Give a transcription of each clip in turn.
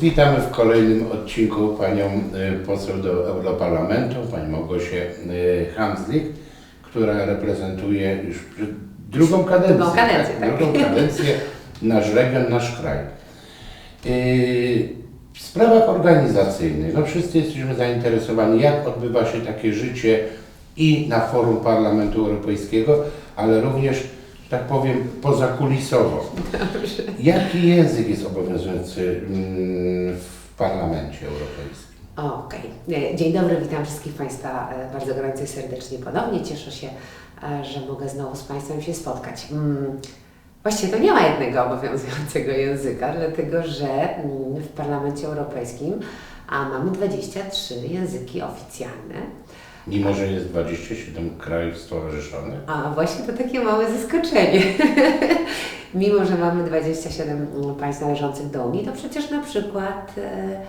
Witamy w kolejnym odcinku panią y, poseł do Europarlamentu, panią Małgosię y, Hanzlik, która reprezentuje już drugą kadencję. Drugą kadencję, tak. Drugą kadencję nasz region, nasz kraj. Y, W sprawach organizacyjnych, no wszyscy jesteśmy zainteresowani, jak odbywa się takie życie i na forum Parlamentu Europejskiego, ale również, tak powiem, pozakulisowo. Jaki język jest obowiązujący mm, w Parlamencie Europejskim? Okej. E, Dzień dobry, witam wszystkich Państwa e, bardzo gorąco i serdecznie ponownie. Cieszę się, e, że mogę znowu z Państwem się spotkać. Mm, Właściwie to nie ma jednego obowiązującego języka, dlatego że mm, w Parlamencie Europejskim mamy 23 języki oficjalne. Mimo, że jest 27 krajów stowarzyszonych. A właśnie to takie małe zaskoczenie. Mimo, że mamy 27 państw należących do Unii, to przecież na przykład e,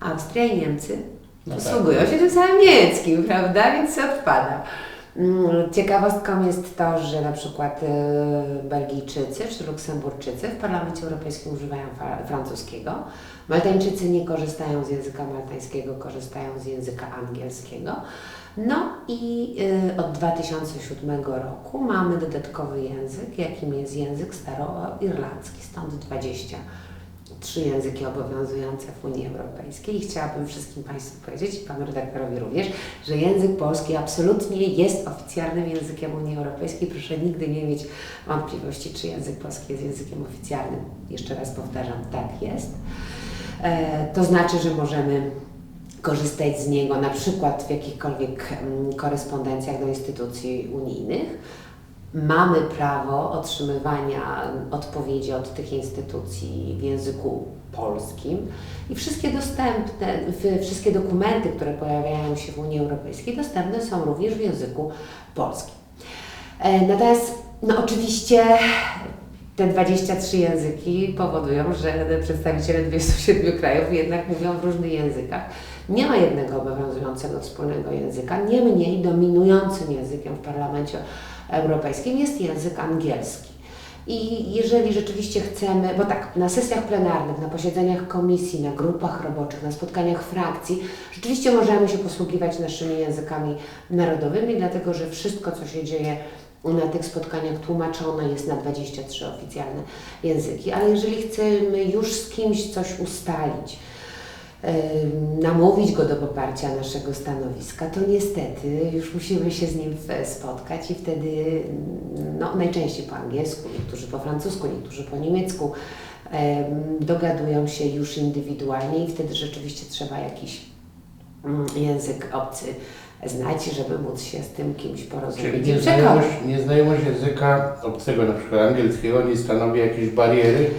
Austria i Niemcy No tak. posługują się tym samym niemieckim, prawda? Więc to odpada. Mm, Ciekawostką jest to, że na przykład e, Belgijczycy czy Luksemburczycy w Parlamencie Europejskim używają francuskiego. Maltańczycy nie korzystają z języka maltańskiego, korzystają z języka angielskiego. No i y, od 2007 roku mamy dodatkowy język, jakim jest język staroirlandzki, stąd 23 języki obowiązujące w Unii Europejskiej. I chciałabym wszystkim Państwu powiedzieć, i Panu redaktorowi również, że język polski absolutnie jest oficjalnym językiem Unii Europejskiej. Proszę nigdy nie mieć wątpliwości, czy język polski jest językiem oficjalnym. Jeszcze raz powtarzam, tak jest. E, To znaczy, że możemy korzystać z niego na przykład w jakichkolwiek mm, korespondencjach do instytucji unijnych. Mamy prawo otrzymywania odpowiedzi od tych instytucji w języku polskim i wszystkie dostępne, wszystkie dokumenty, które pojawiają się w Unii Europejskiej, dostępne są również w języku polskim. E, Natomiast, no oczywiście, te 23 języki powodują, że przedstawiciele 27 krajów jednak mówią w różnych językach. Nie ma jednego obowiązującego wspólnego języka. Niemniej dominującym językiem w Parlamencie Europejskim jest język angielski. I jeżeli rzeczywiście chcemy, bo tak, na sesjach plenarnych, na posiedzeniach komisji, na grupach roboczych, na spotkaniach frakcji, rzeczywiście możemy się posługiwać naszymi językami narodowymi, dlatego że wszystko, co się dzieje na tych spotkaniach tłumaczone jest na 23 oficjalne języki, ale jeżeli chcemy już z kimś coś ustalić, namówić go do poparcia naszego stanowiska, to niestety już musimy się z nim spotkać i wtedy no, najczęściej po angielsku, niektórzy po francusku, niektórzy po niemiecku em, dogadują się już indywidualnie i wtedy rzeczywiście trzeba jakiś mm, język obcy znać, żeby móc się z tym kimś Czyli porozumieć i przekonać. nieznajomość, nieznajomość języka obcego, na przykład angielskiego, nie stanowi jakiejś bariery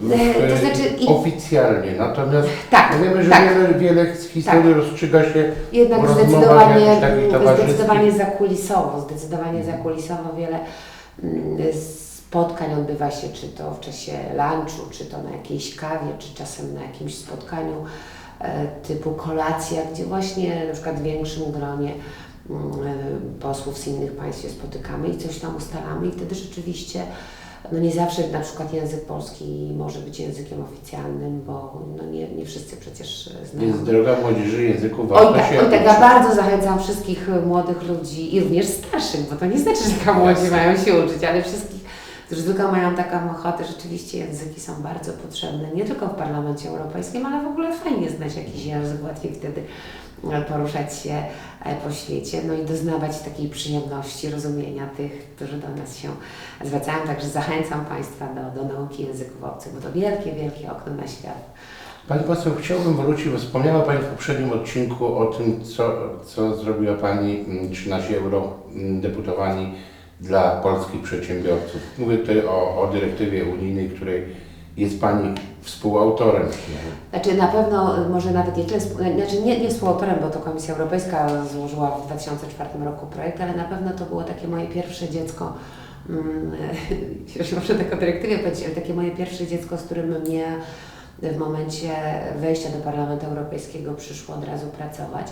w, E, to znaczy i- oficjalnie. Natomiast Tak, wiemy, że tak. wiele, wiele z historii rozstrzyga się Jednak w rozmowach zdecydowanie, jakichś takich towarzyskich. zdecydowanie zakulisowo, zdecydowanie zakulisowo wiele mm, spotkań odbywa się, czy to w czasie lunchu, czy to na jakiejś kawie, czy czasem na jakimś spotkaniu typu kolacja, gdzie właśnie na przykład w większym gronie mm, e, posłów z innych państw się spotykamy i coś tam ustalamy i wtedy rzeczywiście no nie zawsze na przykład język polski może być językiem oficjalnym, bo no nie, nie wszyscy przecież e, znają. Więc droga młodzieży języku Oj warto tak, się oj tak, ja bardzo zachęcam wszystkich młodych ludzi i również starszych, bo to nie znaczy, że tylko młodzi mają się uczyć, ale wszystkich, którzy tylko mają taką ochotę, rzeczywiście języki są bardzo potrzebne, nie tylko w Parlamencie Europejskim, ale w ogóle fajnie znać jakiś język, łatwiej wtedy e, poruszać się e, po świecie, no i doznawać takiej przyjemności rozumienia tych, którzy do nas się zwracają, także zachęcam Państwa do, do nauki języków obcych, bo to wielkie, wielkie okno na świat. Pani poseł, chciałbym wrócić, bo wspomniała Pani w poprzednim odcinku o tym, co, co zrobiła Pani, mm, czy nasi eurodeputowani dla polskich przedsiębiorców. Mówię tutaj o, o dyrektywie unijnej, której jest Pani współautorem. Znaczy na pewno, może nawet nie tyle, znaczy nie, nie współautorem, bo to Komisja Europejska złożyła w 2004 roku projekt, ale na pewno to było takie moje pierwsze dziecko, mm, już muszę tak o dyrektywie powiedzieć, ale takie moje pierwsze dziecko, z którym mnie w momencie wejścia do Parlamentu Europejskiego przyszło od razu pracować.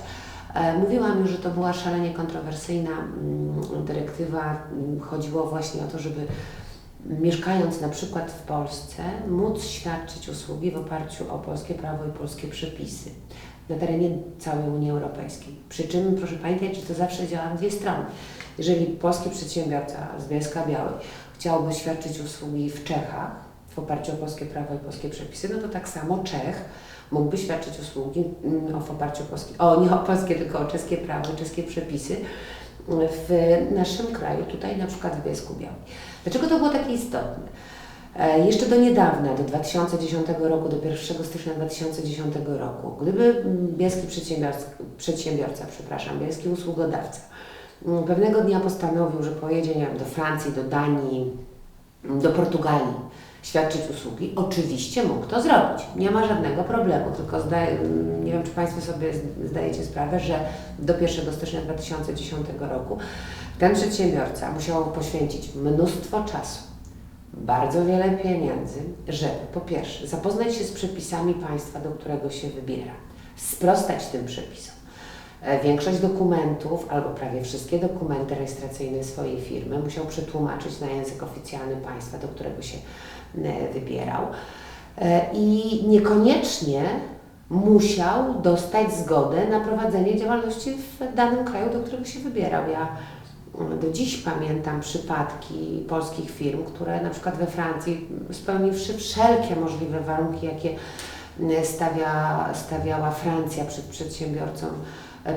E, Mówiłam już, że to była szalenie kontrowersyjna mm, dyrektywa. Mm, Chodziło właśnie o to, żeby mieszkając na przykład w Polsce, móc świadczyć usługi w oparciu o polskie prawo i polskie przepisy na terenie całej Unii Europejskiej. Przy czym proszę pamiętać, że to zawsze działa w dwie strony. Jeżeli polski przedsiębiorca z Bielska Białej chciałby świadczyć usługi w Czechach w oparciu o polskie prawo i polskie przepisy, no to tak samo Czech mógłby świadczyć usługi mm, w oparciu o polskie, o nie o polskie, tylko o czeskie prawo czeskie przepisy w naszym kraju, tutaj na przykład w Bielsku Białej. Dlaczego to było takie istotne? E, Jeszcze do niedawna, do 2010 roku, do 1 stycznia 2010 roku, gdyby mm, bielski przedsiębiorca, przedsiębiorca przepraszam, bielski usługodawca mm, pewnego dnia postanowił, że pojedzie nie wiem, do Francji, do Danii, mm, do Portugalii świadczyć usługi, oczywiście mógł to zrobić. Nie ma żadnego problemu, tylko zdaje, mm, nie wiem, czy Państwo sobie zdajecie sprawę, że do 1 stycznia 2010 roku ten przedsiębiorca musiał poświęcić mnóstwo czasu, bardzo wiele pieniędzy, żeby po pierwsze zapoznać się z przepisami państwa, do którego się wybiera, sprostać tym przepisom. E, Większość dokumentów, albo prawie wszystkie dokumenty rejestracyjne swojej firmy musiał przetłumaczyć na język oficjalny państwa, do którego się e, wybierał. E, I niekoniecznie musiał dostać zgodę na prowadzenie działalności w danym kraju, do którego się wybierał. Ja mm, do dziś pamiętam przypadki polskich firm, które na przykład we Francji, spełniwszy wszelkie możliwe warunki, jakie stawia, stawiała Francja przed przedsiębiorcą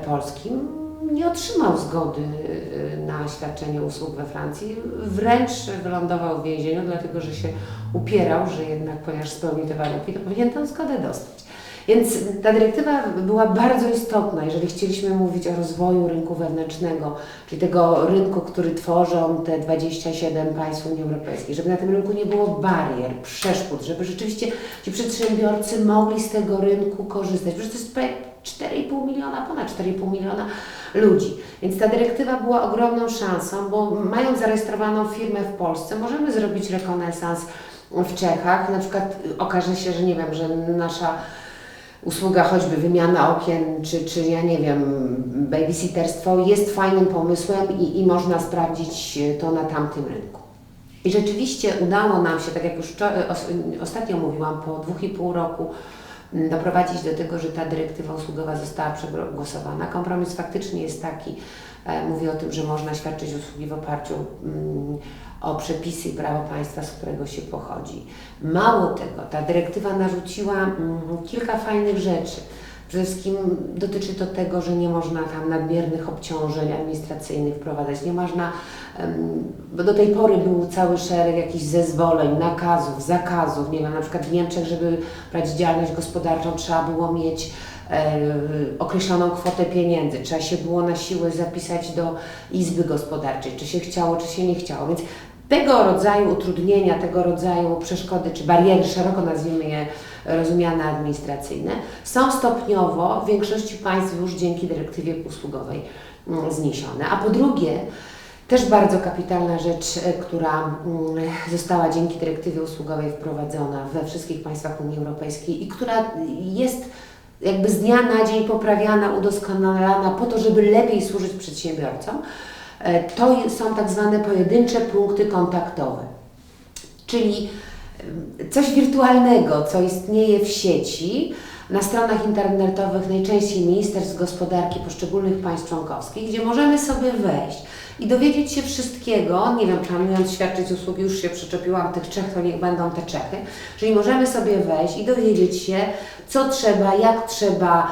polskim, nie otrzymał zgody e, na świadczenie usług we Francji. Wręcz wylądował w więzieniu, dlatego że się upierał, że jednak, ponieważ spełnił te warunki, to powinien tę zgodę dostać. Więc ta dyrektywa była bardzo istotna, jeżeli chcieliśmy mówić o rozwoju rynku wewnętrznego, czyli tego rynku, który tworzą te 27 państw Unii Europejskiej, żeby na tym rynku nie było barier, przeszkód, żeby rzeczywiście ci przedsiębiorcy mogli z tego rynku korzystać. Przecież to jest 4,5 miliona, ponad 4,5 miliona ludzi. Więc ta dyrektywa była ogromną szansą, bo mając zarejestrowaną firmę w Polsce, możemy zrobić rekonesans w Czechach. Na przykład okaże się, że nie wiem, że nasza usługa choćby wymiana okien, czy, czy ja nie wiem, babysitterstwo jest fajnym pomysłem i, i można sprawdzić to na tamtym rynku. I rzeczywiście udało nam się, tak jak już ostatnio mówiłam, po dwóch i pół roku doprowadzić do tego, że ta dyrektywa usługowa została przegłosowana. Kompromis faktycznie jest taki, e, mówię o tym, że można świadczyć usługi w oparciu mm, o przepisy i prawo państwa, z którego się pochodzi. Mało tego, ta dyrektywa narzuciła mm, kilka fajnych rzeczy. Przede wszystkim dotyczy to tego, że nie można tam nadmiernych obciążeń administracyjnych wprowadzać. Nie można, bo do tej pory był cały szereg jakichś zezwoleń, nakazów, zakazów. Nie wiem, na przykład w Niemczech, żeby brać działalność gospodarczą, trzeba było mieć e, określoną kwotę pieniędzy. Trzeba się było na siłę zapisać do izby gospodarczej, czy się chciało, czy się nie chciało. Więc tego rodzaju utrudnienia, tego rodzaju przeszkody czy bariery, szeroko nazwijmy je rozumiane administracyjne, są stopniowo w większości państw już dzięki dyrektywie usługowej mm, zniesione. A po drugie, też bardzo kapitalna rzecz, e, która mm, została dzięki dyrektywie usługowej wprowadzona we wszystkich państwach Unii Europejskiej i która jest jakby z dnia na dzień poprawiana, udoskonalana po to, żeby lepiej służyć przedsiębiorcom, e, to są tak zwane pojedyncze punkty kontaktowe. Czyli coś wirtualnego, co istnieje w sieci, na stronach internetowych najczęściej Ministerstw Gospodarki poszczególnych państw członkowskich, gdzie możemy sobie wejść i dowiedzieć się wszystkiego, nie wiem, planując świadczyć usługi, już się przyczepiłam tych Czech, to niech będą te Czechy, czyli możemy sobie wejść i dowiedzieć się, co trzeba, jak trzeba,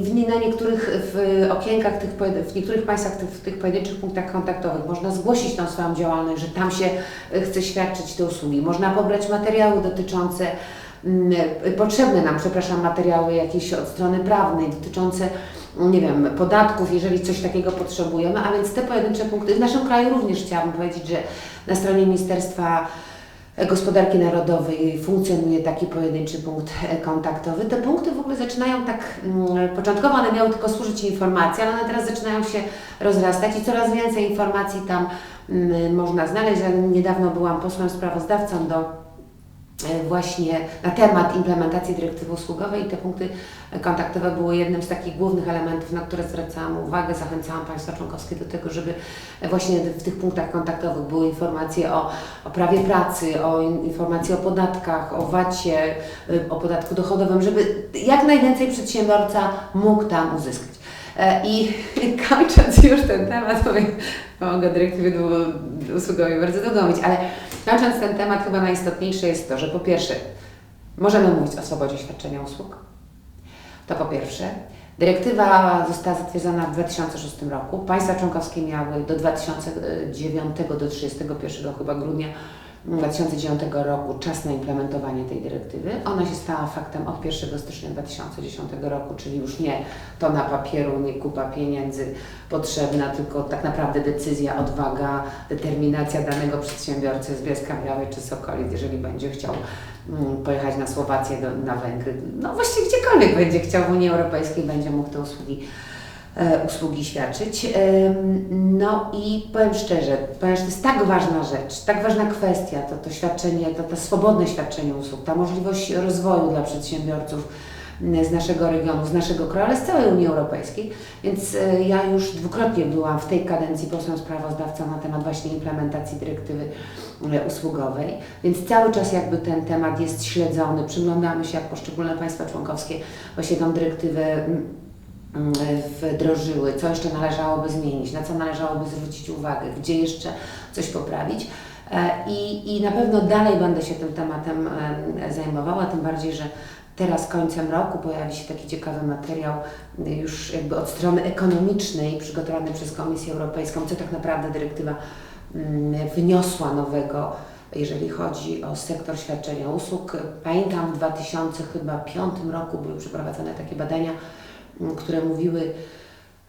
w, na niektórych w okienkach, tych, w niektórych państwach, tych, w tych pojedynczych punktach kontaktowych można zgłosić tą swoją działalność, że tam się e, chce świadczyć te usługi. Można pobrać materiały dotyczące potrzebne nam, przepraszam, materiały jakieś od strony prawnej dotyczące, nie wiem, podatków, jeżeli coś takiego potrzebujemy, a więc te pojedyncze punkty, w naszym kraju również chciałabym powiedzieć, że na stronie Ministerstwa Gospodarki Narodowej funkcjonuje taki pojedynczy punkt e, kontaktowy. Te punkty w ogóle zaczynają tak, mm, początkowo one miały tylko służyć informacji, ale one teraz zaczynają się rozrastać i coraz więcej informacji tam mm, można znaleźć. Ja niedawno byłam posłem sprawozdawcą do właśnie na temat implementacji dyrektywy usługowej i te punkty kontaktowe były jednym z takich głównych elementów, na które zwracałam uwagę. Zachęcałam państwa członkowskie do tego, żeby właśnie w tych punktach kontaktowych były informacje o, o prawie pracy, o in- informacje o podatkach, o VAT-ie, y, o podatku dochodowym, żeby jak najwięcej przedsiębiorca mógł tam uzyskać. E, I kończąc już ten temat, bo mogę długo- usługowej bardzo długo mówić, ale kończąc ten temat, chyba najistotniejsze jest to, że po pierwsze, możemy mówić o swobodzie świadczenia usług. To po pierwsze. Dyrektywa została zatwierdzona w 2006 roku. Państwa członkowskie miały do 2009 do 31 chyba grudnia 2009 roku czas na implementowanie tej dyrektywy. Ona się stała faktem od 1 stycznia 2010 roku, czyli już nie to na papieru, nie kupa pieniędzy potrzebna, tylko tak naprawdę decyzja, odwaga, determinacja danego przedsiębiorcy z Bielska Białej czy Sokolic, jeżeli będzie chciał mm, pojechać na Słowację, do, na Węgry, no właściwie gdziekolwiek będzie chciał w Unii Europejskiej, będzie mógł te usługi e, usługi świadczyć. No i powiem szczerze, ponieważ to jest tak ważna rzecz, tak ważna kwestia, to, to świadczenie, to, to swobodne świadczenie usług, ta możliwość rozwoju dla przedsiębiorców m, z naszego regionu, z naszego kraju, ale z całej Unii Europejskiej. Więc e, ja już dwukrotnie byłam w tej kadencji posłem sprawozdawcą na temat właśnie implementacji dyrektywy e, usługowej, więc cały czas jakby ten temat jest śledzony, przyglądamy się jak poszczególne państwa członkowskie właśnie tą dyrektywę mm, mm, wdrożyły, co jeszcze należałoby zmienić, na co należałoby zwrócić uwagę, gdzie jeszcze coś poprawić. E, I, I na pewno dalej będę się tym tematem em, zajmowała, tym bardziej, że teraz końcem roku pojawi się taki ciekawy materiał y, już jakby od strony ekonomicznej przygotowany przez Komisję Europejską, co tak naprawdę dyrektywa mm, wyniosła nowego, jeżeli chodzi o sektor świadczenia usług. Pamiętam w 2005 roku były przeprowadzone takie badania, które mówiły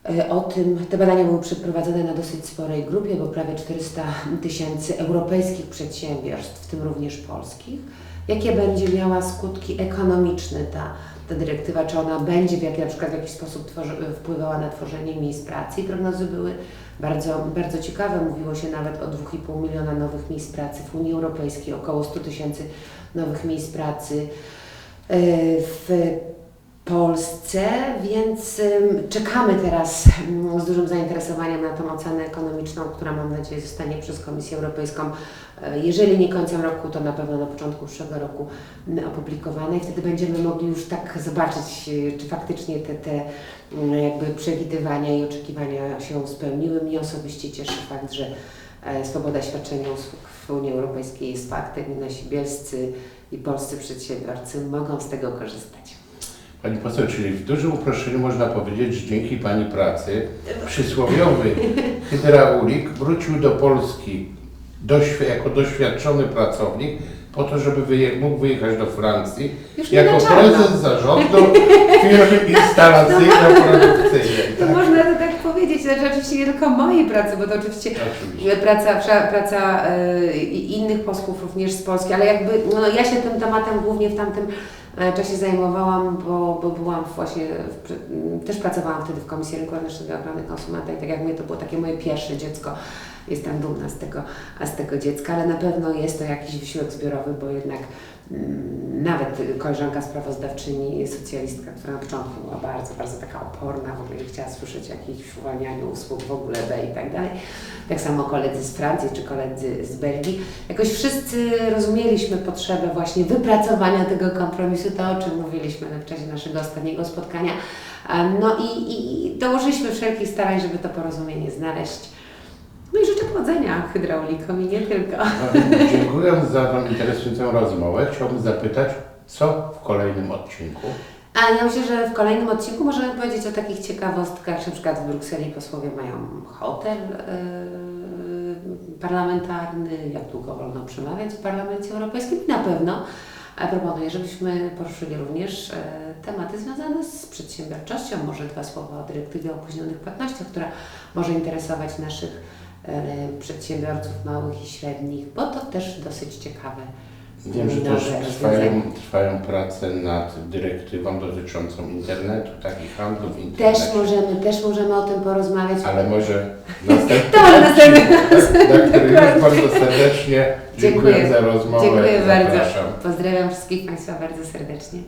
e, o tym, te badania były przeprowadzone na dosyć sporej grupie, bo prawie 400 tysięcy europejskich przedsiębiorstw, w tym również polskich. Jakie będzie miała skutki ekonomiczne ta, ta dyrektywa, czy ona będzie w, jak, na przykład w jakiś sposób tworzy, wpływała na tworzenie miejsc pracy. I prognozy były bardzo, bardzo ciekawe. Mówiło się nawet o 2,5 miliona nowych miejsc pracy w Unii Europejskiej, około 100 tysięcy nowych miejsc pracy e, w Polsce, więc czekamy teraz ym, z dużym zainteresowaniem na tą ocenę ekonomiczną, która mam nadzieję zostanie przez Komisję Europejską, e, jeżeli nie końcem roku, to na pewno na początku przyszłego roku m, opublikowana i wtedy będziemy mogli już tak zobaczyć, e, czy faktycznie te, te m, jakby przewidywania i oczekiwania się spełniły. Mnie osobiście cieszy fakt, że e, swoboda świadczenia usług w Unii Europejskiej jest faktem i nasi bielscy i polscy przedsiębiorcy mogą z tego korzystać. Pani poseł, czyli w dużym uproszczeniu można powiedzieć, że dzięki Pani pracy przysłowiowy hydraulik wrócił do Polski doświ- jako doświadczony pracownik po to, żeby wyje- mógł wyjechać do Francji Już nie jako na czarno. prezes zarządu firmy instalacyjno-produkcyjnej. To Tak? można to tak oczywiście nie tylko mojej pracy, bo to oczywiście Oczywiście. praca, pra- praca i innych posłów również z Polski, ale jakby no, ja się tym tematem głównie w tamtym e, czasie zajmowałam, bo, bo byłam właśnie, w, też pracowałam wtedy w Komisji Rynku Wewnętrznego i Ochrony Konsumenta i tak jak mówię, to było takie moje pierwsze dziecko. Jestem dumna z tego, z tego dziecka, ale na pewno jest to jakiś wysiłek zbiorowy, bo jednak nawet koleżanka sprawozdawczyni, socjalistka, która na początku była bardzo, bardzo taka oporna, w ogóle nie chciała słyszeć o jakimś uwalnianiu usług w ogóle B i tak dalej. Tak samo koledzy z Francji czy koledzy z Belgii. Jakoś wszyscy rozumieliśmy potrzebę właśnie wypracowania tego kompromisu, to o czym mówiliśmy w czasie naszego ostatniego spotkania. No i, i dołożyliśmy wszelkich starań, żeby to porozumienie znaleźć. Powodzenia hydraulikom i nie tylko. Dziękuję za tą interesującą rozmowę. Chciałbym zapytać, co w kolejnym odcinku? A ja myślę, że w kolejnym odcinku możemy powiedzieć o takich ciekawostkach, że na przykład w Brukseli posłowie mają hotel yy, parlamentarny, jak długo wolno przemawiać w Parlamencie Europejskim i na pewno proponuję, żebyśmy poruszyli również e, tematy związane z przedsiębiorczością. Może dwa słowa o dyrektywie o opóźnionych płatnościach, która może interesować naszych przedsiębiorców małych i średnich, bo to też dosyć ciekawe Wiem, że też trwają, trwają prace nad dyrektywą dotyczącą internetu, tak i handlu w internecie. Też możemy, też możemy o tym porozmawiać. Ale może następny To może następny odcinek, na który już bardzo serdecznie dziękuję, Dziękuję. za rozmowę. Dziękuję bardzo. Zapraszam. Pozdrawiam wszystkich Państwa bardzo serdecznie.